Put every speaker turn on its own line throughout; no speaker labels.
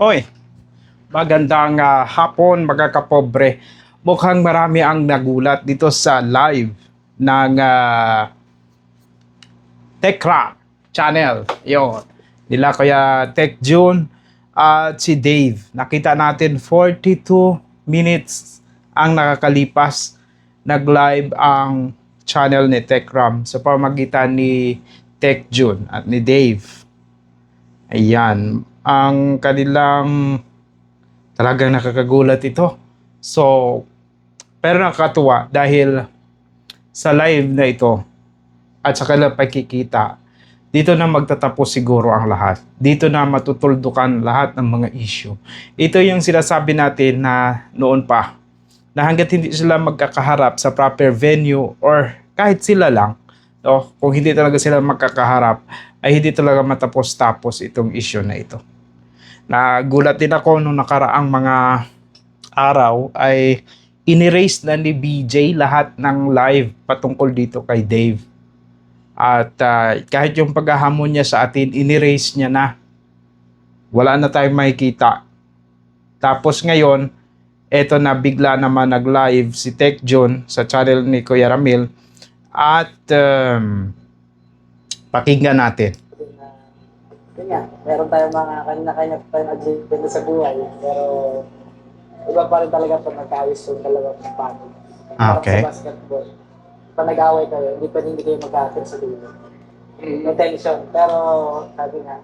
Oy, magandang ah, hapon mga kapobre. Mukhang marami ang nagulat dito sa live ng uh, TechRap channel. Yon. Nila kaya Tech June at si Dave. Nakita natin 42 minutes ang nakakalipas nag-live ang channel ni TechRam sa pamagitan ni Tech June at ni Dave. Ayan, ang kanilang talagang nakakagulat ito. So, pero nakakatuwa dahil sa live na ito at sa kanilang pakikita, dito na magtatapos siguro ang lahat. Dito na matutuldukan lahat ng mga issue. Ito yung sinasabi natin na noon pa, na hanggat hindi sila magkakaharap sa proper venue or kahit sila lang, no, kung hindi talaga sila magkakaharap, ay hindi talaga matapos-tapos itong issue na ito. Nagulat din ako nung nakaraang mga araw ay inerase na ni BJ lahat ng live patungkol dito kay Dave. At ah, kahit yung paghahamon niya sa atin, inerase niya na. Wala na tayong makikita. Tapos ngayon, eto na bigla naman nag-live si Tech John sa channel ni Kuya Ramil at um, pakinggan natin.
Yun nga, meron tayong mga kanya-kanya tayong agenda sa buhay, pero iba pa rin talaga pag nagkaayos yung dalawang paano.
Okay.
Parang sa basketball, pag nag-away kayo, hindi pwede hindi kayo mag-atin sa dulo. May tension, pero sabi nga,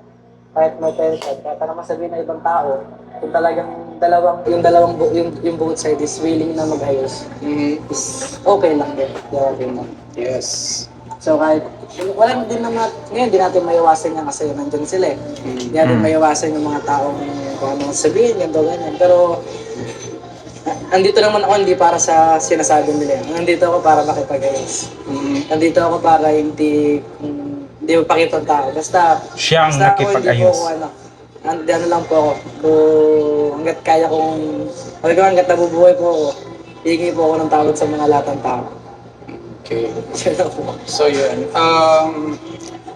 kahit may tension, kahit ano masabihin ng ibang tao, kung talagang dalawang, yung dalawang, bu- yung, yung both side is willing na mag-ayos, is okay lang din. Okay lang.
Yes.
So kahit, wala din naman, ngayon di natin maiwasan yan kasi nandyan sila eh. Hindi natin
Mm.
maiwasan yung mga taong kung ano sabihin, ganito, ganyan. Pero, andito naman ako hindi para sa sinasabi nila yan. Nandito ako para makipag-ayos. Nandito ako para hindi, hindi mapakita ang tao. Basta,
Siyang
basta ako hindi po
nakipag-ayos.
ako ano, Andi, ano lang po ako. Kung hanggat kaya kong, ko hanggat nabubuhay po ako, hihingi po ako ng tawad sa mga lahat ng tao.
Okay. So, yun. Um,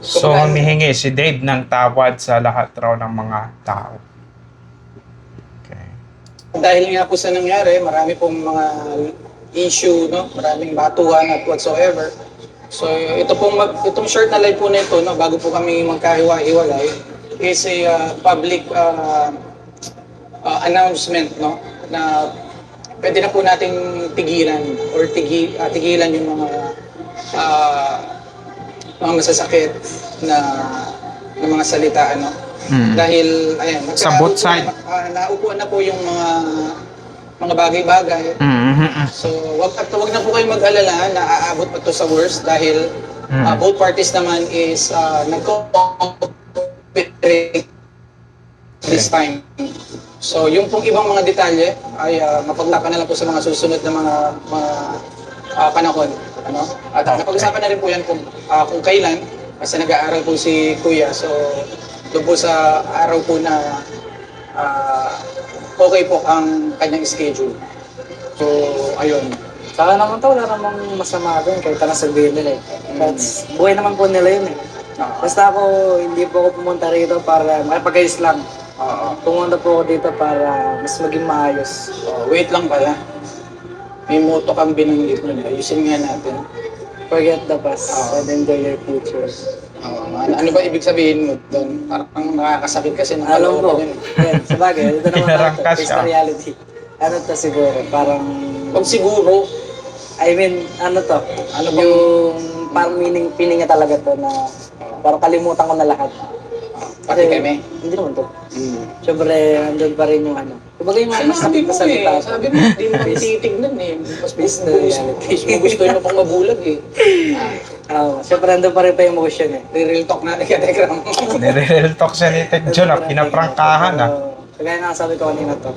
So, humihingi si Dave ng tawad sa lahat raw ng mga tao. Okay.
dahil nga po sa nangyari, marami pong mga issue, no? Maraming batuhan at whatsoever. So, ito pong mag, itong short na live po nito, no, bago po kami magkahiwa-hiwalay, is a uh, public uh, uh, announcement, no, na pwede na po nating tigilan or tigi, uh, tigilan yung mga uh, mga masasakit na, na mga salita, ano.
Mm.
Dahil, ayan,
Sa both side.
Uh, naupuan na po yung mga mga bagay-bagay.
Mm-hmm.
So, wag, at wag na po kayong mag-alala na aabot pa to sa worst dahil
Mm.
uh, both parties naman is uh, nag-cooperate this time. So, yung pong ibang mga detalye ay uh, mapaglakan na lang po sa mga susunod na mga mga ah, panahon. Ano? At
Okay.
napag-usapan na rin po yan kung, ah, kung kailan kasi nag-aaral po si Kuya. So, doon po sa araw po na ah, okay po ang kanyang schedule. So, ayun.
Saka naman to, wala namang masama doon kahit anong sabihin nila eh. Kahit buhay naman po nila yun eh.
Ah,
Basta ako, hindi po ako pumunta rito para makipag-ayos lang.
Ah,
Pumunta po ako dito para mas maging maayos.
ah, wait lang pala. May moto kang binanggit nun. eh. Ayusin nga natin.
Forget the past and enjoy your future.
Ah, ano, ano ba ibig sabihin mo doon? Parang nakakasakit kasi ng
Alam ko,
kalooban yun.
yan, sabagay, ito naman
Pinarangkas
natin, face
ka.
the reality. Ano to siguro, parang,
Pag siguro,
I mean, ano to,
Ano bang-
yung parang meaning, feeling niya talaga to na parang kalimutan ko na lahat.
Pati kami.
Hindi naman to.
Mm.
Siyempre, andun pa rin yung ano. Kumbaga yung mga
sabi mo
na
eh? Sabi mo, hindi mo titignan eh. Mas
the
gusto,
reality.
gusto, gusto mo pang mabulag eh. Ah,
Oo, siyempre andun pa rin pa yung emotion eh.
real talk na ka Telegram.
Nire-real talk siya ni Tech John, ah. pinaprangkahan ah.
Kagaya nga sabi ko kanina to.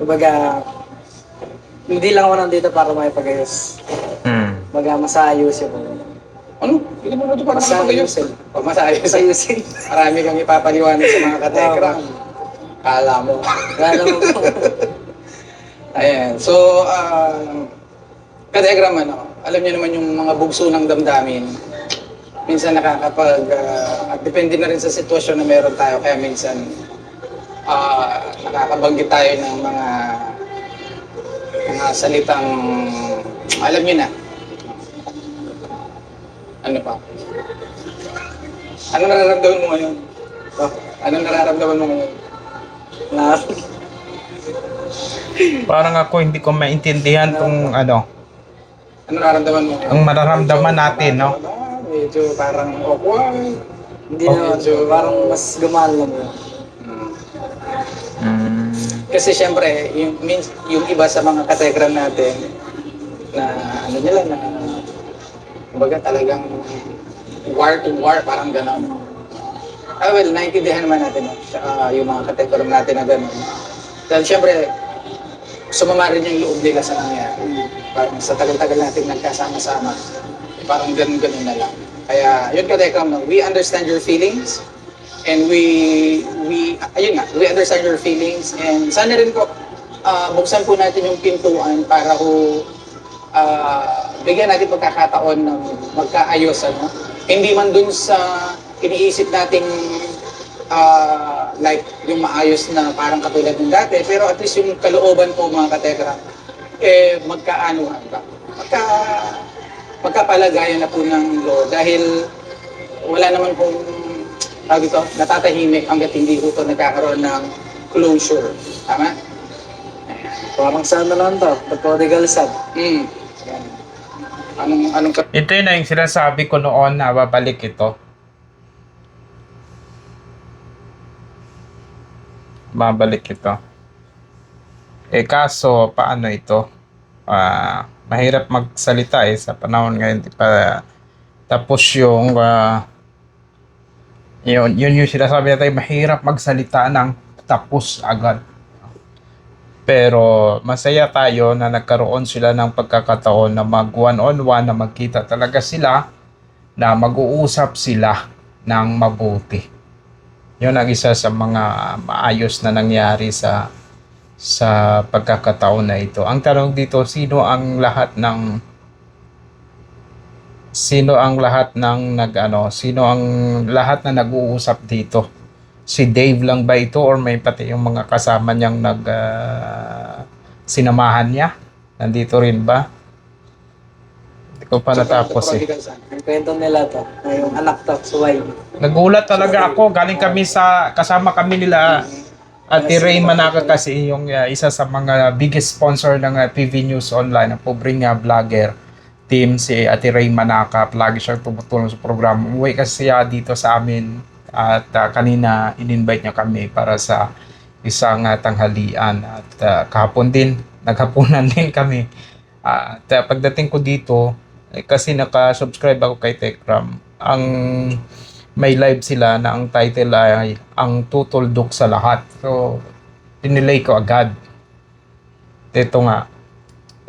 Kumbaga, hindi lang ako nandito para makipag-ayos.
Mm.
Kumbaga, masayos yun.
Ano? Hindi mo na ito para makapagayon.
Masayos.
Oh, masayos.
Masayusin.
Marami kang ipapaliwanag sa mga ka-Telegram. Kala mo.
Naman po.
Ayan. So, uh, ka-Telegram ano, alam niyo naman yung mga bugso ng damdamin. Minsan nakakapag, ah, at depende na rin sa sitwasyon na meron tayo, kaya minsan ah, nakakabanggit tayo ng mga mga salitang alam niyo na. Ano pa? Ano nararamdaman mo ngayon? Ano nararamdaman mo ngayon?
Na,
Parang ako hindi ko maintindihan tong ano,
Ano nararamdaman mo?
ang mararamdaman natin, no?
Medyo parang awkward.
hindi na, parang mas gumaan lang yun.
Mm.
Kasi syempre, yung, min- yung iba sa mga katekram natin, na ano nila, na kumbaga talagang war to war, parang gano'n. Ah, well, naiintindihan naman natin? Ah, yung mga katekram natin na gano'n. Dahil syempre, sumama rin yung loob nila sa nangyari. Parang sa tagal-tagal natin nagkasama-sama, parang ganun-ganun na lang. Kaya, yun katekram, no? we understand your feelings, and we we ayun nga we understand your feelings and sana rin po ah, buksan po natin yung pintuan para ko ah, bigyan natin pagkakataon ng magkaayos ano hindi man dun sa iniisip nating ah, like yung maayos na parang katulad ng dati pero at least yung kalooban po mga katekra eh magkaanuhan ba magka magkapalagayan na po ng Lord dahil wala naman pong tawag ito, natatahimik hanggat hindi ko ito nagkakaroon ng closure. Tama?
Parang sa ano lang to, the prodigal son.
Mm. Yan. Anong, anong
Ito yun na yung sinasabi ko noon na babalik ito. Babalik ito. Eh kaso, paano ito? Ah, mahirap magsalita eh sa panahon ngayon. Pa, tapos yung, ah, yun, yun yung sinasabi natin, mahirap magsalita ng tapos agad. Pero masaya tayo na nagkaroon sila ng pagkakataon na mag one-on-one, na magkita talaga sila, na mag-uusap sila ng mabuti. Yun ang isa sa mga maayos na nangyari sa sa pagkakataon na ito. Ang tanong dito, sino ang lahat ng sino ang lahat ng nag ano, sino ang lahat na nag-uusap dito? Si Dave lang ba ito or may pati yung mga kasama niyang nag ah, sinamahan niya? Nandito rin ba? Hindi ko pa natapos eh.
Ang kwento nila to, yung anak to, suway.
Nagulat talaga ako. Galing kami sa, kasama kami nila Ate Ray Manaka kasi yung uh, isa sa mga biggest sponsor ng uh, PV News Online, ang pobreng uh, vlogger team si Ate Ray Manaka. Lagi siyang tumutulong sa programa. Umuwi kasi siya dito sa amin at uh, kanina in-invite niya kami para sa isang uh, tanghalian. At uh, kahapon din naghapunan din kami. At uh, pagdating ko dito eh, kasi naka-subscribe ako kay Tekram ang may live sila na ang title ay ang tutuldok sa lahat. So dinelay ko agad. Ito nga.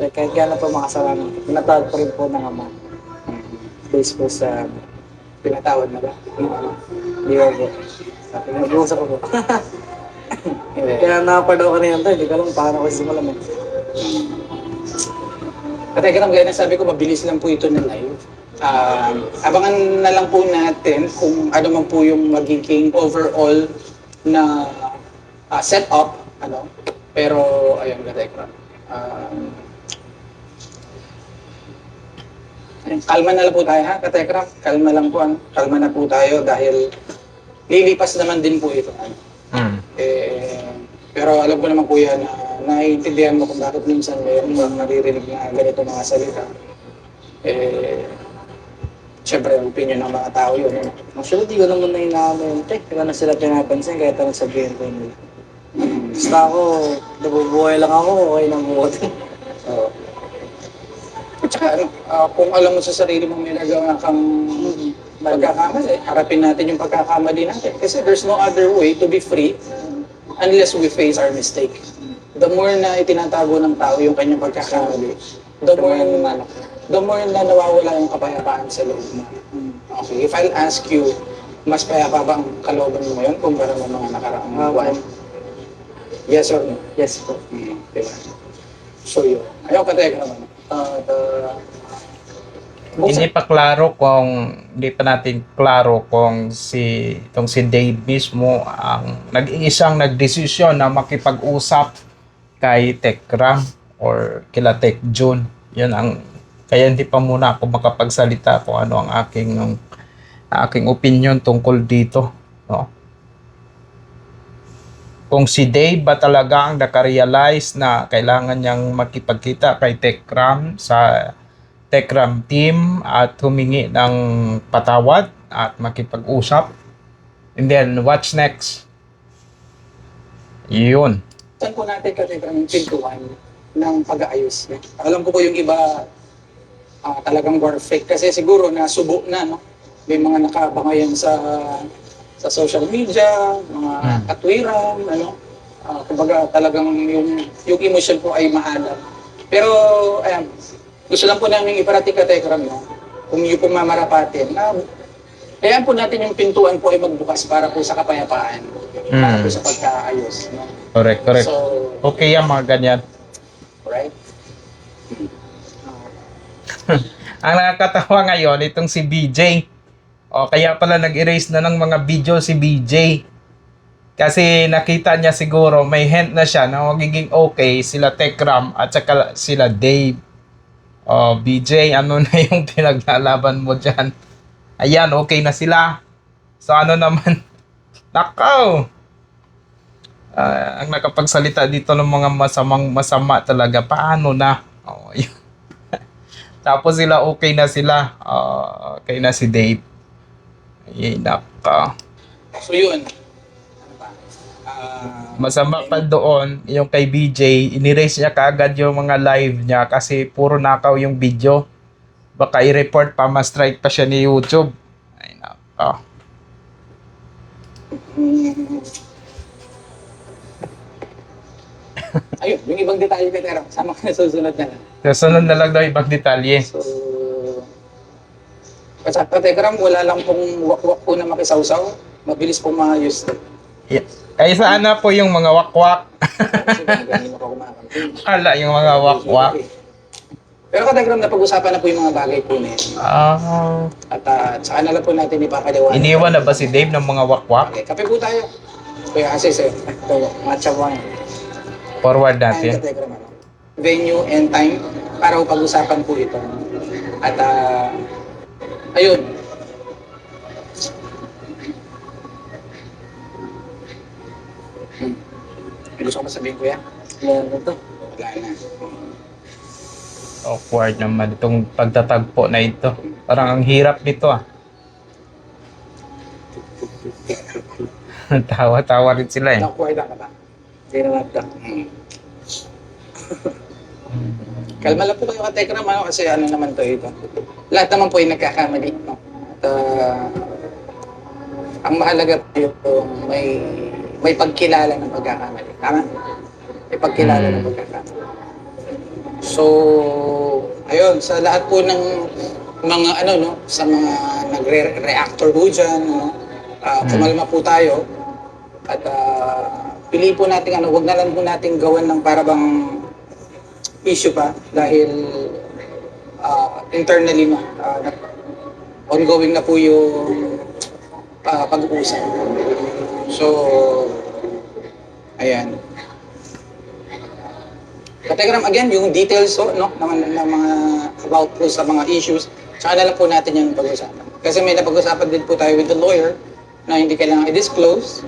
Kahit gano'n pa mga kasalanan, pinatawag pa rin po ng ama. Based po sa,
Pinatawad na ba?
di ba po. Nag-uusap po.
Hindi.
Kaya nakapadaw ka rin to, hindi ko alam paano ko simulan eh.
Katekram, gaya na sabi ko, mabilis lang po ito na live. Um, abangan na lang po natin kung ano man po yung magiging overall na ah, setup. Ano? Pero, ayun, Katekram. Um, ayun, kalma na lang po tayo ha, Katekram. Kalma lang po. Ano? Kalma na po tayo dahil lilipas naman din po ito. Ano?
mm,
Eh, pero alam ko naman kuya na naiintindihan mo kung bakit minsan mayroon mga naririnig na ganito mga salita. Eh, syempre, ang opinion ng mga tao yun. Ano?
Actually, di ko naman na inaano Tek, kaya na sila pinapansin, kahit anong sabihin ko nila. Basta ako, nabubuhay lang ako, okay na buhat.
Ano, ah, kung alam mo sa sarili mo may nagawa kang pagkakamali, harapin natin yung pagkakamali natin. Kasi there's no other way to be free unless we face our mistake. The more na itinatago ng tao yung kanyang pagkakamali, the more, the more na nawawala yung kapayapaan sa loob mo. Okay, if I'll ask you, mas payapa ba ang kalooban mo ngayon kumpara ng mga nakaraang
Ah,
buwan? Yes or no?
Yes po.
Mm, diba? So yun. Ayaw ka tayo naman. Uh, the,
hindi pa klaro kung hindi pa natin klaro kung si itong si Dave mismo ang nag-iisang nagdesisyon na makipag-usap kay Tekram or kila Tek June. Yun ang kaya hindi pa muna ako makapagsalita kung ano ang aking ang aking opinion tungkol dito, no? Kung si Dave ba talaga ang nakarealize na kailangan niyang makipagkita kay Tekram sa Tekram team at humingi ng patawad at makipag-usap. And then, what's next? Yun.
Saan po natin kasi yung pintuan ng pag-aayos? Alam ko po yung iba ah, talagang perfect kasi siguro nasubo na, no? May mga nakabangayan sa sa social media, mga
Hmm.
katwiran, ano? Ah, kumbaga talagang yung, yung emotion po ay maalam. Pero, ayan, gusto lang po namin iparating ka Tekram, no? Kung yung po mamarapatin, na kaya po natin yung pintuan po ay magbukas para po sa kapayapaan, para
Hmm.
po sa pagkaayos, no?
Correct, correct.
So,
Okay yan, mga ganyan.
right?
Ang nakakatawa ngayon, itong si BJ. O, kaya pala nag-erase na ng mga video si BJ. Kasi nakita niya siguro, may hint na siya na magiging okay sila Tekram at saka sila Dave. O, BJ, ano na yung pinaglalaban mo dyan? Ayan, okay na sila. So, ano naman? Nakaw! Ah, ang nakapagsalita dito ng mga masamang masama talaga, paano na? O, yun. Tapos sila okay na sila. Ah, okay na si Dave. Ay, naka.
So yun. Ah,
Masama pa doon, yung kay BJ, inirase niya kaagad yung mga live niya kasi puro nakaw yung video. Baka i-report pa, ma-strike pa siya ni YouTube. Ay, naka.
ayun, yung ibang detalye ka pero sama ka na susunod na lang.
Kasunod na lang daw ibang detalye.
So, sa Telegram, wala lang pong wakwak po na makisawsaw. Mabilis pong maayos.
Yeah. Ay, saan na po yung mga wakwak? Ala, yung mga wakwak.
Pero ka Telegram, napag-usapan na po yung mga bagay po na yun.
Ah.
At uh, saan na lang po natin ipapaliwanag.
iniwan na ba si Dave ng mga wakwak?
Okay, kape po tayo. Kuya Asis eh. Ito, matcha wine.
Forward natin.
ka Telegram, ano? Venue and time para pag-usapan po ito. At ah, ayun. Hmm. May gusto ko ba sabihin kuya?
Yan, ito.
Wala na.
Awkward naman itong pagtatagpo na ito. Parang ang hirap nito ah. Tawa-tawa rin sila eh.
Awkward ka ba?
Hindi naman ito.
Hmm. Kalma lang po kayo ka Tekram, ano, kasi ano naman to ito. Lahat naman po ay nagkakamali. No? At ah, ang mahalaga po yung may may pagkilala ng pagkakamali. Tama? May pagkilala ng
Hmm.
pagkakamali. So, ayun, sa lahat po ng mga ano no, sa mga nagre-reactor po dyan, ah,
Hmm.
kumalma po tayo at ah, pili po natin ano, wag na lang po natin gawan ng para bang issue pa dahil ah, internally ah, nag- ongoing na po yung ah, pag-uusap. So, ayan. Kategram, again, yung details so, no, ng, ng mga about po sa mga issues, tsaka na lang po natin yung pag-usapan. Kasi may napag-usapan din po tayo with the lawyer na hindi kailangan i-disclose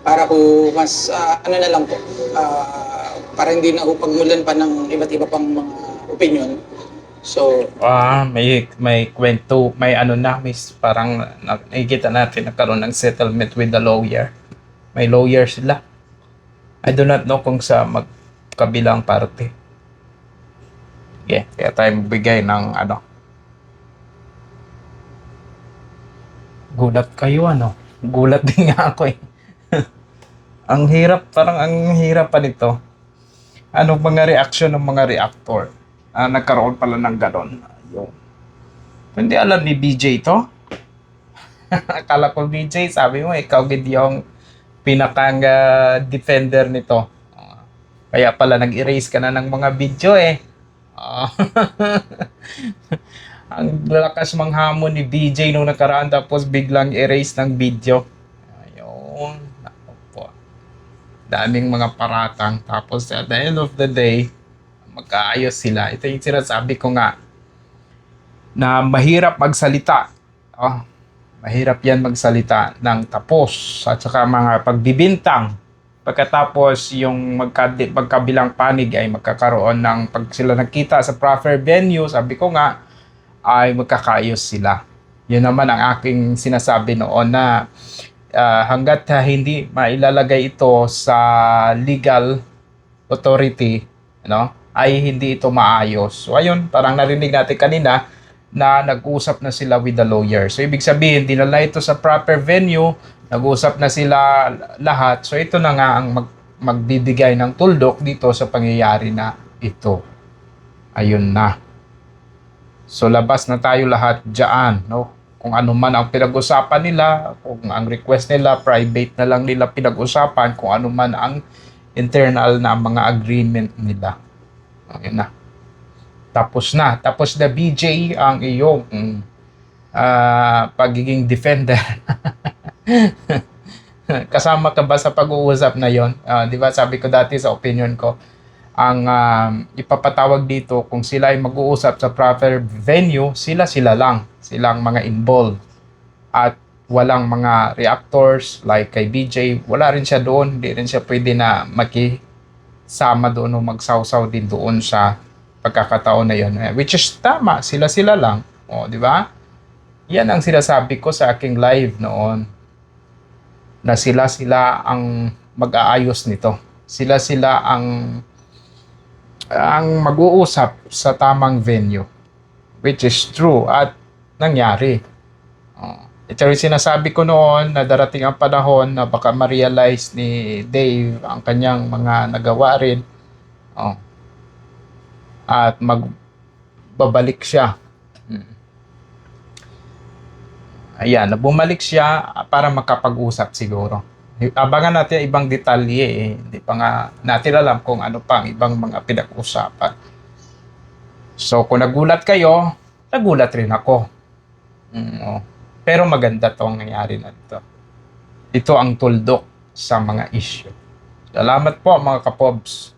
para po mas, ah, ano na lang po, ah, para hindi na po pagmulan pa ng iba't iba pang mga opinion. So,
Ah, may may kwento, may ano na, may parang na- nakikita natin nagkaroon ng settlement with the lawyer. May lawyer sila. I do not know kung sa magkabilang parte. Yeah, kaya tayo bigay ng ano. Gulat kayo ano? Gulat din nga ako eh. ang hirap, parang ang hirap pa nito. Ano mga reaction ng mga reactor? Ah, nagkaroon pala ng ganon. Yung. Hindi alam ni BJ to. Akala ko BJ, sabi mo, ikaw gid yung pinakang ah, defender nito. Ah, kaya pala nag-erase ka na ng mga video eh. Ah. Ang lakas manghamon ni BJ nung nakaraan tapos biglang erase ng video. Ayun. Daming mga paratang. Tapos at the end of the day, magkaayos sila. Ito yung sinasabi ko nga na mahirap magsalita. Oh, mahirap yan magsalita ng tapos at saka mga pagbibintang. Pagkatapos yung magka, magkabilang panig ay magkakaroon ng pag sila nagkita sa proper venue, sabi ko nga, ay magkakaayos sila. Yun naman ang aking sinasabi noon na ah, hanggat ah, hindi mailalagay ito sa legal authority, no, ay hindi ito maayos. So ayun, parang narinig natin kanina na nag-usap na sila with the lawyer. So ibig sabihin, dinala ito sa proper venue, nag-usap na sila lahat. So ito na nga ang mag magbibigay ng tuldok dito sa pangyayari na ito. Ayun na. So labas na tayo lahat diyan, no? Kung ano man ang pinag-usapan nila, kung ang request nila private na lang nila pinag-usapan, kung ano man ang internal na mga agreement nila. Ayun na. Tapos na. Tapos na BJ ang iyong ah, pagiging defender. Kasama ka ba sa pag-uusap na yon? Ah, 'Di ba sabi ko dati sa opinion ko, ang um, ipapatawag dito kung sila ay mag-uusap sa proper venue, sila sila lang, silang mga involved. At walang mga reactors like kay BJ, wala rin siya doon, hindi rin siya pwede na makisama doon o magsawsaw din doon sa pagkakataon na yon. Eh, Which is tama, sila sila lang. O, di ba? Yan ang sinasabi ko sa aking live noon na sila sila ang mag-aayos nito. Sila sila ang ang mag-uusap sa tamang venue which is true at nangyari. Oh. Ito rin sinasabi ko noon na darating ang panahon na baka ma-realize ni Dave ang kanyang mga nagawa rin. Oh. At magbabalik siya. Hmm. Ayan, bumalik siya para makapag-usap siguro. Abangan natin ang ibang detalye eh. Hindi pa nga natin alam kung ano pa ang ibang mga pinag-usapan. So kung nagulat kayo, nagulat rin ako. Mm, oh. Pero maganda to ang nangyari na ito. Ito ang tuldok sa mga issue. Salamat po mga kapobs.